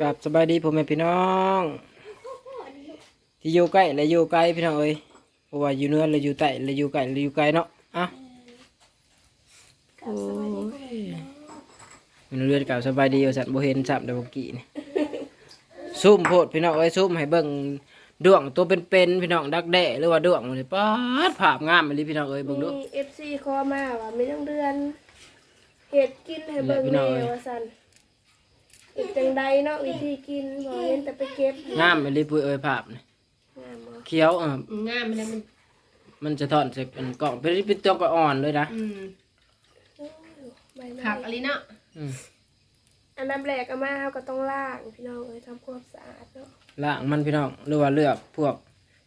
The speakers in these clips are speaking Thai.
กับสบายดีผมแม่พี่น้อง ที่อยู่ใกล้และอยู่ไกลพี่น้องเอ้ยเพราะว่าอยู่เหนื้อและอยู่ใต้และอยู่ใกล้และอยู่ไกลเนาะอะกับสวัสดีพ่อแม่พี่น้องมันเรือนเก่าสบายดีว่าสัตว์บ่เห็นสับเดยวเมื่อกี้นี่ซุ่มโพดพี่น้องเอ้ยซุ่มให้เบิ่งดวงตัวเป็นๆพี่น้องดักแด้หรือว่าดวงมันนี่ป๊าดภาพงามเลยพี่น้องเอ้ยเบิ่งดูมีเอฟซีคอมาว่าไม่ต้องเดือนเห็ดกินให้เบิ่งและพี่น้แม่องเอ้ยว่าซั่น เห็ดจังใดเนาะวิธีกินบ่เห็นแต่ไปเก็บงามเลยปุ้ยเอ้ยภาพนี่งามบ่เขียวเอองามมันนะมันมันจะทอนจากอันกล่องเป็นเป็นตัวก็อ่อนเลยนะอืมใบไม้ผักอะไรเนาะอืมอันดับแรกก็มาเฮาก็ต้องล้างพี่น้องเอ้ยทำความสะอาดเนาะล้างมันพี่น้องหรือว่าเลือกพวก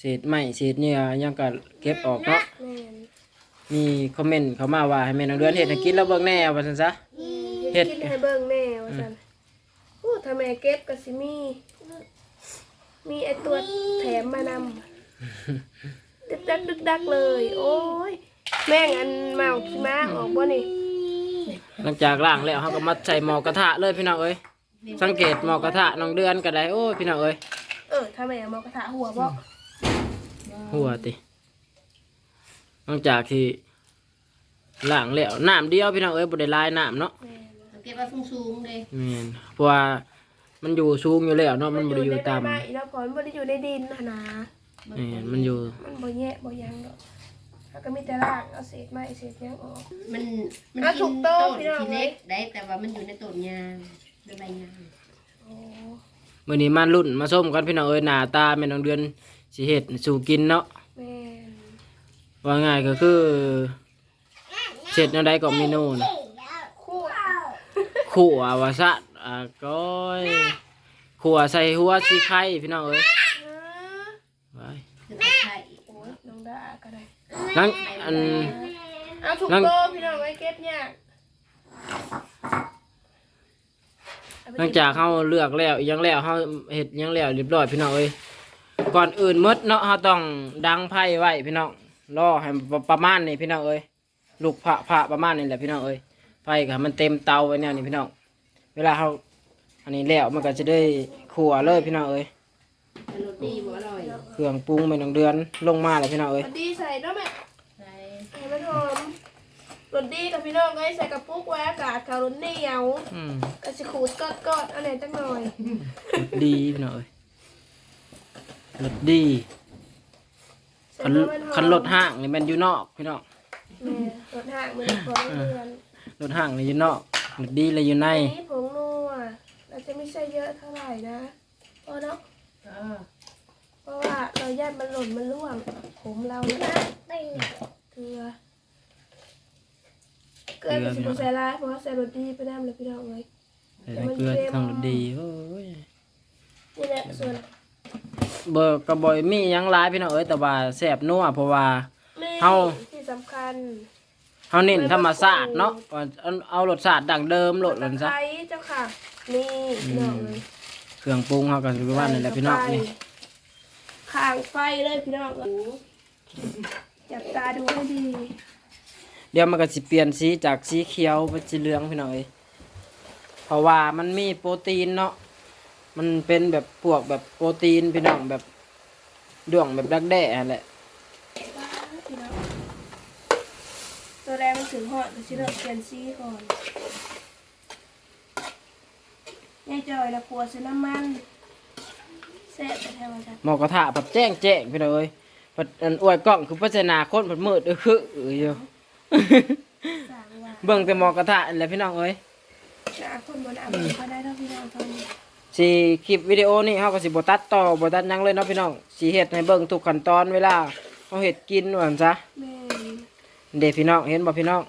เศษไม้เศษเนื้อหยังก็เก็บออกเนาะแม่นมีคอมเมนต์เขามาว่าให้แม่น้องเดือนเฮ็ดให้กินแล้วเบิ่งแน่ว่าซั่นซะ เฮ็เห็ดด กินให้เบิ่งแน่ว่าซั่น โอ้ถ้าแม่เก็บก็สิมีมีไอตัวแถมมานำดึกดักดึกดักเลย โอ้ยแม่งอันเมาขี้ม้าออกบ่นี่หลังจากล้างแล้วเฮาก็มาใส่หม้อกระทะเลยพี่น้องเอ้ยสังเกตหม้อกระทะน้องเดือนก็ได้โอ้ยพี่น้องเอ้ยเออถ้าแม่เอามากระทะหัวบ่หัวติหลังจากที่ล้างแล้วน้ำเดียวพี่น้องเอ้ยบ่ได้ลายน้ำเนาะแม่นสัง เก็บว่าสูงๆเลยแม่นเพราะว่ามันอยู่สูงอยู่แล้วเนาะมันบ่ได้อยู่ต่ำใบไม้แล้วพอมันบ่ได้อยู่ในดินนะนะแม่นมันอยู่มันบ่แยะบ่หยังดอกแล้วก็มีแต่รากเอาเศษไม้เศษหยังออก มันมันอะกิถูนกต้ต้องนพี่น้อง ทีเล็กได้แต่ว่ามันอยู่ในต้นยางในใบยางโอ้มื้อนี้มาลุ้นมาส้มกันพี่น้องเอ้ยหน้าตาแม่น้องเดือนสิเฮ็ดสู่กินเนาะแม่นว่าง่ายก็คือเสร็จแนวใดก็เมนูนะคู่ ขั่ววาซะอ่าก้อยขั่วใส่หัวสีไข่พี่น้องเอ้ยไว้คือตะไคร้โอ้ยน้องดาก็ได้นั่งอันเอาถูกนั่งต้องพี่น้องไว้เก็บยากหลังจากเขาเลือกแล้วอิหยังแล้วเขาเห็ดอิหยังแล้วเรียบร้อยพี่น้องเอ้ยก่อนอื่นหมดเนาะเขาต้องดังไพ่ไว้พี่น้องรอให้ประประมาณนี้พี่น้องเอ้ยลูกพระพระประมาณนี้แหละพี่น้องเอ้ย ไฟก็ให้มันเต็มเตาไว้เนี่ยนี่พี่น้อง เวลาเขาอันนี้แล้วมันก็จะได้ขั่วเลยพี่น้องเอ้ยมันรสดีบ่อร่อยเครื่องปรุงไม่ต้องเดือนลงมาแล้วพี่น้องเอ้ยรสดีใส่เนาะแม่ใส่ให้มันหอมรสดีกับพี่น้องก็ให้ใส่กระปุกไว้อากาศเขารสเหนียวอืมก็สิขูดกอดกอดๆอันไหนจังหน่อยรสดีพี่น้องเอ้ยรสดีใส่คันให้มันหอมคันรถห้างนี่แมันอยู่นอกพี่น้องแม่รสห่างมือของเดือน รถห้างนี่อยู่นอกรถดีเลยอยู่ใน อันนี้ผงนัวเราจะไม่ใส่เยอะเท่าไหร่นะเพราะเนาะเออเพราะว่าเราย่านมันหล่นมันร่วง ผมเรานะเกลือเกลือเป็นสิบใส่ร้ายเพราะว่าใส่รสดีไปน้ำเลยพี่น้องเลยใส่แต่เกลือทางรสดีโอ้ยนี่แหละส่วนเบอร์กระบอยมีหยังหลายพี่น้องเอ้ยแต่ว่าแซ่บนัวเพราะว่านี่เฮาที่สำคัญ เฮาเน้นธรรมชาติเนาะว่าเอาเอารสชาติดั้งเดิมโลดนั่นซะไทยเจ้าค่ะ นี่พี่น้องเลยเครื่องปรุงเฮาก็สิว่านั่นแหละพี่น้องนี่ข้างไฟเลยพี่น้องจับตาดูให้ดีเดี๋ยวมันก็สิเปลี่ยนสีจากสีเขียวเป็นสีเหลืองพี่น้องเอ้ยเพราะว่ามันมีโปรตีนเนาะ มันเป็นแบบพวกแบบโปรตีนพี่น้องแบบดวงแบบดักแด้นั่นแหละ ตัวแรกมันถึงหอดแต่ชิเริ่มเปลี่ยนสีก่อนยายจอยละปัวใส่น้ำมันแซ่บแต่แทนว่าจ้ะหมอกระทะผัดแจ้งแจ้งพี่น้องเอ้ยผัดอันอวยกล้องคือพัฒนาคนผัดมืดเออคือเอออยู่สางว่าเบิ่งแต่หมอกระทะนั่นแหละพี่น้องเอ้ยหน้าคนบนอ่ำเขาได้เท่าพี่น้องเท่านี้สิคลิปวิดีโอนี่เฮาก็สิบ่ตัดต่อบ่ตัดหยังเลยเนาะพี่น้องสิเฮ็ดให้เบิ่งทุกขั้นตอนเวลาเฮาเฮ็ดกินว่าซั่นซะ แม่น เด็กพี่น้องเห็นบ่พี่น้อง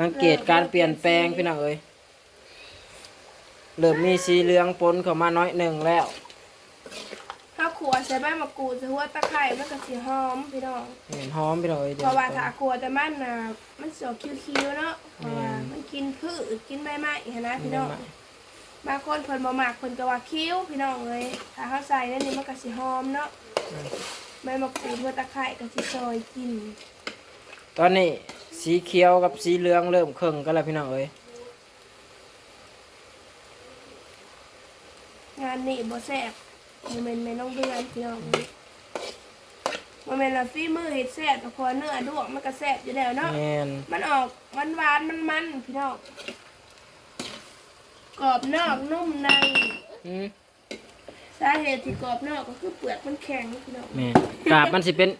สังเกตการเปลี่ยนแปลงพี่น้องเอ้ยเริ่มมีสีเหลืองปนเข้ามาน้อยหนึ่งแล้วถ้าขัวใส่ใบมะกรูดใส่หัวตะไคร้มันก็สีหอมพี่น้องเห็นหอมพี่น้องเอ้ยเพราะว่าถ้าขัวแต่มันน่ะมันสอกคิ้วๆเนาะเพราะว่ามันกินพืชกินใบไม้เห็นนะพี่น้องบางคนเพิ่นบ่มักเพิ่นก็ว่าคิ้วพี่น้องเลยถ้าเขาใส่แล้วนี่มันก็สิหอมเนาะใบมะกรูดหัวตะไคร้ก็สิซอยกิน ตอนนี้สีเขียวกับสีเหลืองเริ่มเครึ่งกันแล้วพี่น้องเอ้ยงานนี่บ่แซ่บบ่แม่นแม่น้องเดือนพี่น้องบ่แม่นว่าฝีมือเฮ็ดแซ่บแต่พอเนื้อดวกมันก็แซ่บอยู่แล้วเนาะแม่นมันออกหวานหวานมันมันๆพี่น้องกรอบนอกนุ่มในอืมสาเหตุที่กรอบนอกก็คือเปลือกมันแข็งพี่น้องแม่นกาบมันสิเป็น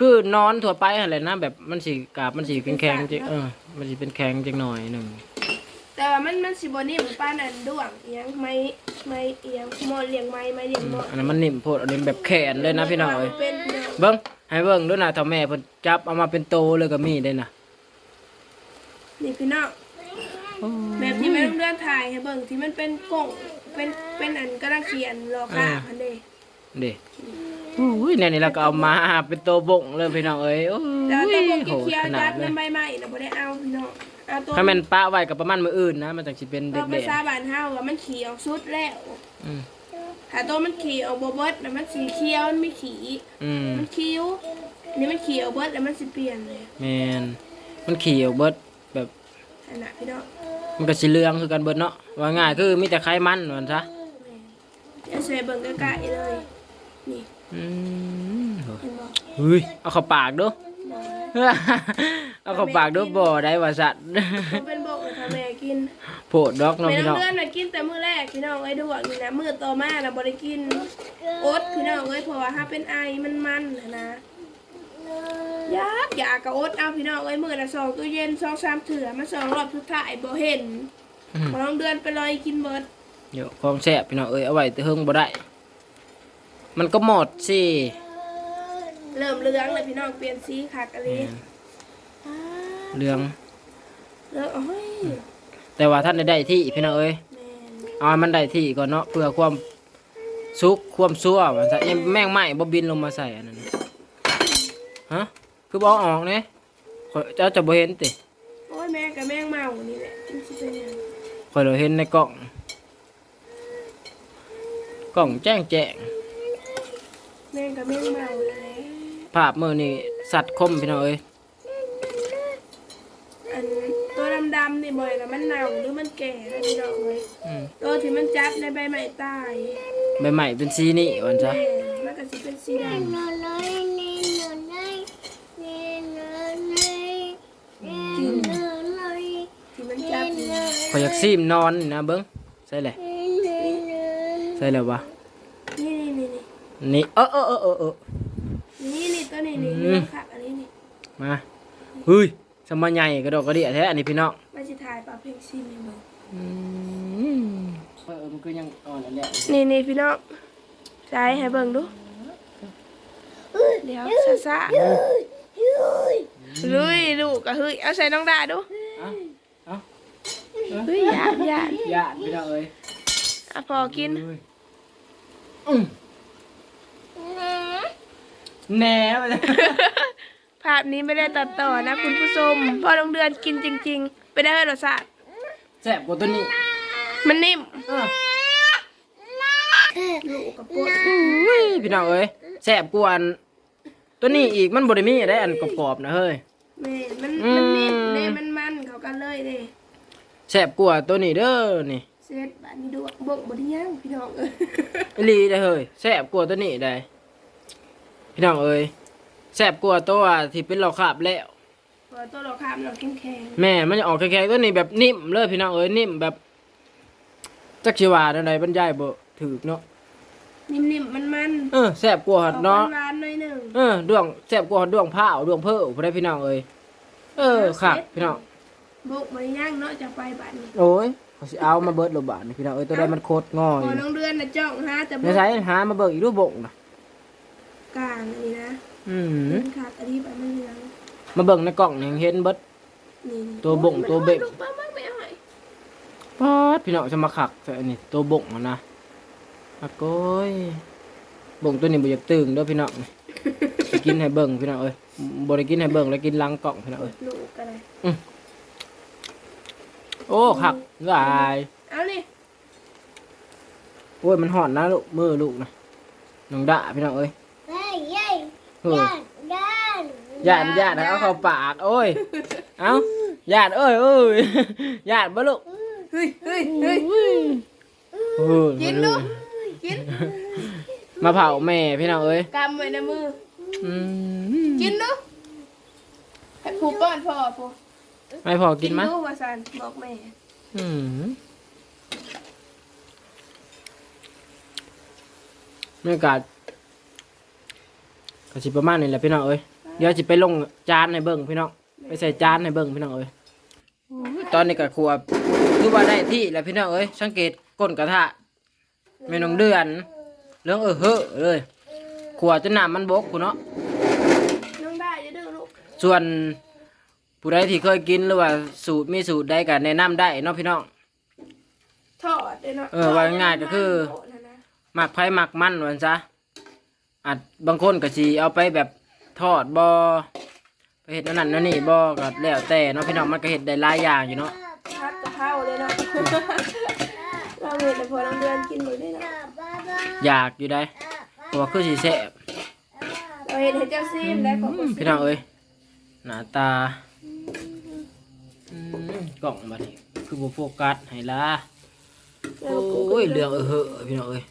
คือนอนทั่วไปอะไรนะแบบมันสิกาบมันสิเป็นแข็งๆจิเออมันสิเป็นแข็งจังหน่อยหนึ่งแต่ว่ามันมันสิบ่นิ่มป้านันด้วงเอียงไม้ไม้เอียงหมอนเลี้ยงไม้ไม้เลี้ยงหมอนอันนั้นมันนิ่มโพดอันนี้แบบแขนเลยนะพี่น้อยเป็นพี่น้อเบิ้งให้เบิ้งด้วยนะถ้าแม่เพิ่นจับเอามาเป็นโตเลยก็มีได้นะนี่พี่น้องแบบที่แม่ต้องเลื่อนถ่ายให้เบิ่งที่มันเป็นกล่องเป็นเป็นอันกระดังเขียนรอค่าพันเด้เด้ อุ้ยเนี่ยนี่เราก็เอามาเป็นโตบ่งเลยพี่น้องเอ้ยโอ้แล้วแต่พวกยโหดเคี้ยวขๆนาจัดดเลมัยนใบไม้น่ะบ่ได้เอาพี่น้องเอาตัวถ้าแม่นป้าไว้กับประมาณมื้ออื่นนะมันจังสิเป็นเด็เรากไปๆซาบานเฮาว่ามันขี่ออกสุดแล้วอืมถ้าตัวมันขี่ออกบ่เบิดแล้วมันสีเขียวมันไม่ขี่อืมมันคิ้วนี่มันขี่ออกเบิดแล้วมันสิเปลี่ยนเลยแม่นมันขี่ออกเบิดแบบอันน่ะพี่น้องมันก็สิเหลืองคือกันเบิดเนาะว่าง่ายคือมีแต่ไขมันว่าซั่นซะเดี๋ยวใส่เบิ่งใกล้ๆเลย นี่อืมโหเห็นบ่เฮ้ยเอาเข้าปากดู เอาเข้าปากดูบ่ได้ว่าสัตว์มันเป็นบอกเลยค่ะแม่กินโพดดอกเนาะแม่พี่น้น้อองงเลื่อนน่ะกินแต่มื้อแรกพี่น้องไอ้ดวกนี่นะมื้อต่อมาน่ะบ่ได้กินอดพี่น้องเอ้ยเพราะว่าถ้าเป็นไอมันมันน่ะนะอยากอยากก็อดเอาพี่น้องเอ้ยมื้อละสองตู้เย็นสองสามเถื่อมาสองรอบสุดท้ายบ่เห็นอืมบ่ต้องเดือนไปลอยกินเบิด เดี๋ยวของแซ่บพี่น้องเอ้ยเอาไว้แต่เฮิงบ่ได้ มันก็หมดสิเริ่มเหลืองเลยพี่น้องเปลี่ยนสีคักอะลีเรื่องเหลืองโอ้ยแต่ว่าท่านได้ได้ที่พี่น้องเอ้ยแม่นเอาให้มันได้ที่ก่อนเนาะเพื่อความสุขความซั่วว่าซะยังแม่งไหม้บ่บินลงมาใส่อันนั้นน่ะฮะคือบ่เอาออกเนี่ยข้อยเจ้าจะบ่เห็นติโอ้ยแม่กับแม่งเมานี่แหละมันสิเป็นหยังข่อยเราเห็นในกล้องกล้องแจ้งแจ้ง แม่งกับแม่งเมาเลยภาพมื้อนี้สัตว์คมพี่น้องเอ้ยอันตัวดำๆนี่บ่อยแล้วมันเน่าหรือมันแก่แล้วพี่น้องเลยอืมตัวที่มันจับในใบไม้ตายใบใหม่เป็นสีนี้วันจ้ะแม่มันก็สิเป็นสีดำกินที่มันจับนี่ข่อยอยากซีมนอนนี่นะเบิ้งใช่เลยใช่แล้ววะนี่นี่ นี่นี่เออเออเออเออเออนี่นี่ตัวนี้นี่อืนี่มผักอันนี้นี่มาเฮ้ยสมัยใหญ่กระดอกกระเดี่ยแท้อันนี้พี่น้องมันสิถ่ายปลาเพลงซีนี่เบิ่งอืมเออมันก็ยังอ่อนอันเนี้ยนี่นี่พี่น้องใช้ให้เบิ่งดูเดี๋ยวซะซะลุยลูกก็เฮ้ยเอาใส่น้องดาดูเอ้าเอ้าเฮ้ยหยาดหยาดญาติพี่น้องเอ้ยอะพอกินเอ้ย อืมแหน่ไปเลยภาพนี้ไม่ได้ตัดต่อนะคุณผู้ชมพอโรงเดือนกินจริง ๆ ไปได้รสชาติแซ่บกว่าตัวนี้มันนิ่มเออลูกกับปุ้อุ้ยพี่น้องเอ้ยแซ่บกว่าอันตัวนี้อีกมันบ่ได้มีได้อันกรอบๆนะเฮ้ย แม่มันอืมมันนิ่มเด้มันมันเขากันเลยเด้ แซ่บกว่าตัวนี้เด้อนี่ เสร็จบัดนี้ดูบกบไดย่างพี่น้องเอ้ยอีหลีได้อเฮ้ยแซ่บกว่าตัวนี้ได้พี่น้องเอ้ยแซ่บกว่าตัวที่เป็นเหลอกขาบแล้วพอตัวเราข้ามเราเข้มแข็งแม่มันจะออกแข็งๆตัวนี้แบบนิ่มเลยพี่น้องเอ้ยนิ่มแบบจักชิวาอะไรบรรยายบ่ถูกเนาะนิ่มๆมันมันเออแซ่บกว่าอหัอดกเนาะหวานๆหน่อยหนึ่งเออดวงแซ่บกว่าหัดดวงผ้าวดวงเพ้อบ่ได้พี่น้องเอ้ยเออครับพี่น้องบกบไดย่างเนาะจะไปบัดนี้โอ้ย เขาสิเอามาเบิดโลบาทนี่พี่น้องเอ้ยตัวใดมันโคตรงอพออยู่น้องเดือนน่ะจ้องหาแต่บในกสายหามาเบิกอีกรูปบงนะกลางอันนี้นะอืมเป็นขาดอันนี้ไปมันเหลืองมาเบิ่งในกล่องนี่เห็นเบิด นี่ตัวบ่งตัวเบ่งลูกป้ามาไม่เอาให้ปาดพี่น้องจะมาขักแต่อันนี้ตัวบงอะนะอะโก้ยบงตัวนี้บ่อยากตึงเด้อพี่น้องสิกินให้เบิ่งพี่น้องเอ้ยบ่ได้กินให้เบิ่งแล้วกินหลังกล่องพี่น้องเอ้ยลูกก็ได้ โอ้ขักหลายเอานี่โอ้ยมันห่อนนะลูกมือลูกนะน้องดาพี่น้องเอ้ยเฮ้ยญาติญาติเอาเข้าปากโอ้ยเอ้าญาติเอ้ยเอ้ยญาติบ่ลูกเฮ้ยเฮ้ยเฮ้ยเออกินลูกกินมาเผาแม่พี่น้องเอ้ยกำไว้ในมืออืมกินเนาะให้ผู้ป้อนพ่อผู้ ไม่พอกินมั้ยดูว่าสันบอกแม่อืมบรรยากาศก็สิประมาณนี้แหละพี่น้องเอ้ยเดี๋ยวสิไปลงจานให้เบิ่งพี่น้องไปใส่จานให้เบิ่งพี่น้องเอ้ยตอนนี้ก็ครัวคือว่าได้ที่แล้วพี่น้องเอ้ยสังเกตก้นกระทะแม่น้องเดือนเรื่องเออเฮ้อเลยขวดจนน้ำมันบกกูเนาะน้องได้จะดื้อลูกส่วน ผู้ใดที่เคยกินหรือว่าสูตรมีสูตรใดก็แนะนำได้เนาะพี่น้อง ทอดเลยเนาะเออว่าง่ายๆก็คือโต๊ะนะนะหมักไผ่หมักมันวันซะอาจบางคนก็สิเอาไปแบบทอดบอไปเห็ดอันนั่นนั่นนี่บอก็แล้วแต่เนาะพี่น้องมันก็เห็ดได้หลายอย่างอยู่เนาะพัดกะเพราเลยเนาะเราเห็นแต่พอน้องเดือนกินหมดเลยเนาะอยากอยู่ได้เพราะว่าคือสิแซ่บเราเห็นเห็นเจ้าซีมได้ของอืมพี่น้องเอ้ยหน้าตา อืมกล่องมาดิคือบ่โฟกัสให้ละโอ้ยเรื่องเออเหอะพี่น้องเอ้ย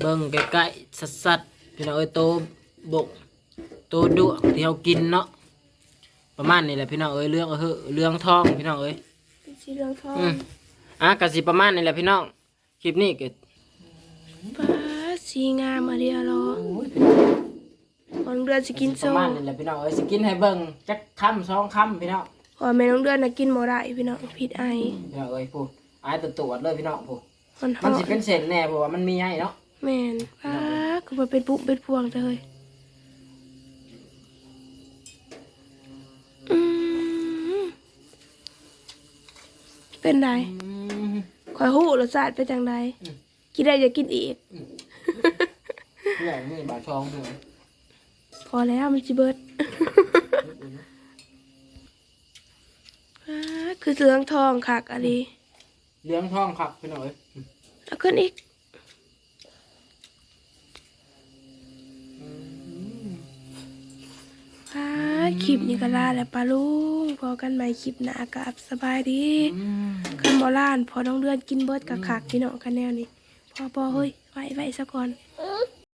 เบิ่งใกล้ๆสัดๆพี่น้องเอ้ยโตบกโตดุที่เฮากินเนาะประมาณนี้แหละพี่น้องเอ้ยเรื่องเออเหอะเรื่องทองพี่น้องเอ้ยเป็นสีเหลืองทองอืมอะกสิประมาณนี้แหละพี่น้องคลิปนี้ก็ป้าสีงามมาเดียวรอพอน้องเดือนสิกินปโซ่ระมาณนี้แหละพี่น้องเอ้ยสิกินให้เบิ่งจักคำสองคำพี่น้อง พอแม่น้องเดือนน่ะกินหมได้พี่น้องผิดไอพี่น้องเอ้ยพูดอายตัวตรวจเลยพี่น้องพูดมันหมันอสิเป็นเศษแน่เพราะว่ามันมีให้เนาะแม่นป้าคือมาเป็นปุ๊บเป็นพวงเลยอืมเป็นไดอืมคอยหู้รสชาติเป็นจังไดกินได้จะกินอีกเรื่องนี้บาชองพี่น้องพอแล้วมันจิเบิด อ่า คือเหลืองทองคักอะดีเลี้ยงท้องครับพี่น้องเอ้ยแล้วขึ้นอีกอ่าคลิปนี้ก็ลาแล้วปลาลุงพอกันใหม่คลิปหน้ากับสบายดีอืมคันบอล้านพอน้องเดือนกินเบิดกับคักพี่น้องกันแนวนี้พอพอเฮ้ยไว้ไว้ซะก่อน